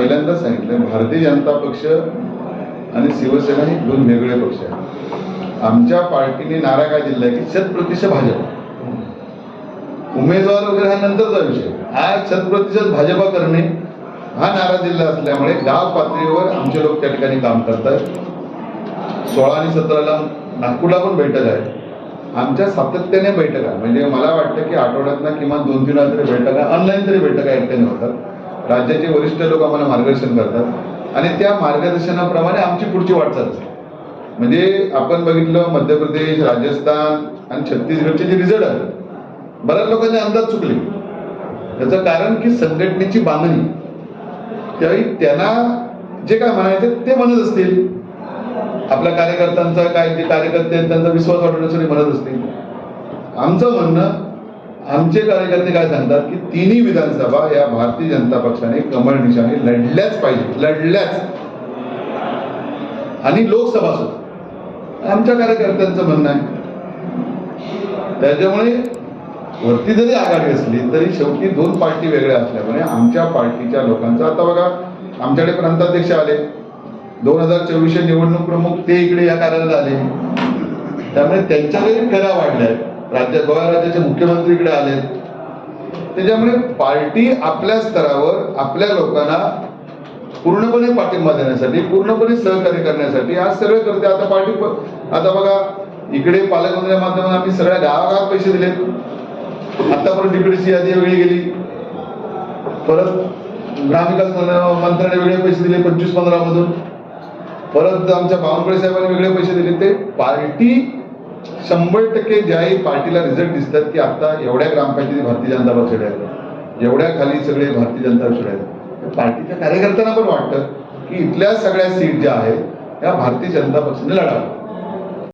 पहिल्यांदा सांगितलं भारतीय जनता पक्ष आणि शिवसेना हे दोन वेगळे पक्ष आहेत. आमच्या पार्टीने नारा काय दिला की छतप्रतिशत भाजप. उमेदवार वगैरे हा नंतरचा विषय. आज शतप्रतिशत भाजपा करणे हा नारा दिला असल्यामुळे गाव पातळीवर आमचे लोक त्या ठिकाणी काम करतात सोळा आणि सतराला नागपूरला पण बैठक आहे. आमच्या सातत्याने बैठका म्हणजे मला वाटतं की आठवड्यातनं किमान दोन तीन तरी बैठका ऑनलाईन तरी बैठका एकट्याने होतात राज्याचे वरिष्ठ लोक आम्हाला मार्गदर्शन करतात. आणि त्या मार्गदर्शनाप्रमाणे आमची पुढची वाटचाल म्हणजे आपण बघितलं मध्य प्रदेश राजस्थान आणि छत्तीसगडचे जे रिझल्ट आहेत बऱ्याच लोकांचे अंदाज चुकले. त्याचं कारण की संघटनेची बांधणी. त्यावेळी त्यांना जे काय म्हणायचं ते म्हणत असतील. आपल्या कार्यकर्त्यांचा काय जे कार्यकर्ते त्यांचा विश्वास वाढवण्यासाठी म्हणत असतील. आमचं म्हणणं आमचे कार्यकर्ते काय सांगतात की तिन्ही विधानसभा या भारतीय जनता पक्षाने कमळ निशाने लढल्याच पाहिजे लढल्याच. आणि लोकसभा सुद्धा. आमच्या कार्यकर्त्यांचं म्हणणं आहे. त्याच्यामुळे वरती जरी आघाडी असली तरी शेवटी दोन पार्टी वेगळ्या असल्यामुळे आमच्या पार्टीच्या लोकांचं आता बघा आमच्याकडे प्रांताध्यक्ष आले. दोन हजार चोवीसचे निवडणूक प्रमुख ते इकडे या कार्यालयात आले. त्यामुळे त्यांच्याकडे फेरा वाढल्या राज्य गोवा राज्याचे मुख्यमंत्री इकडे आले त्याच्यामुळे पार्टी आपल्या स्तरावर आपल्या लोकांना पूर्णपणे पाठिंबा देण्यासाठी पूर्णपणे सहकार्य करण्यासाठी आज सगळे करते. आता पार्टी आता बघा इकडे पालकमंत्र्या माध्यमातून आम्ही सगळ्या गावागावात पैसे दिले आतापर्यंत तिकडची यादी वेगळी गेली. परत ग्रामविकास मंत्र्याने वेगळे पैसे दिले पंचवीस पंधरा मधून परत आमच्या बावनकुळे साहेबांनी वेगळे पैसे दिले. ते पार्टी शंभर टक्के ज्याही पार्टीला रिझल्ट दिसतात की आता एवढ्या ग्रामपंचायती भारतीय जनता पक्ष आहेत एवढ्या खाली सगळे भारतीय जनता पक्ष आहेत पार्टीच्या कार्यकर्त्यांना पण वाटतं की इथल्या सगळ्या सीट ज्या आहेत त्या भारतीय जनता पक्षाने लढाव्या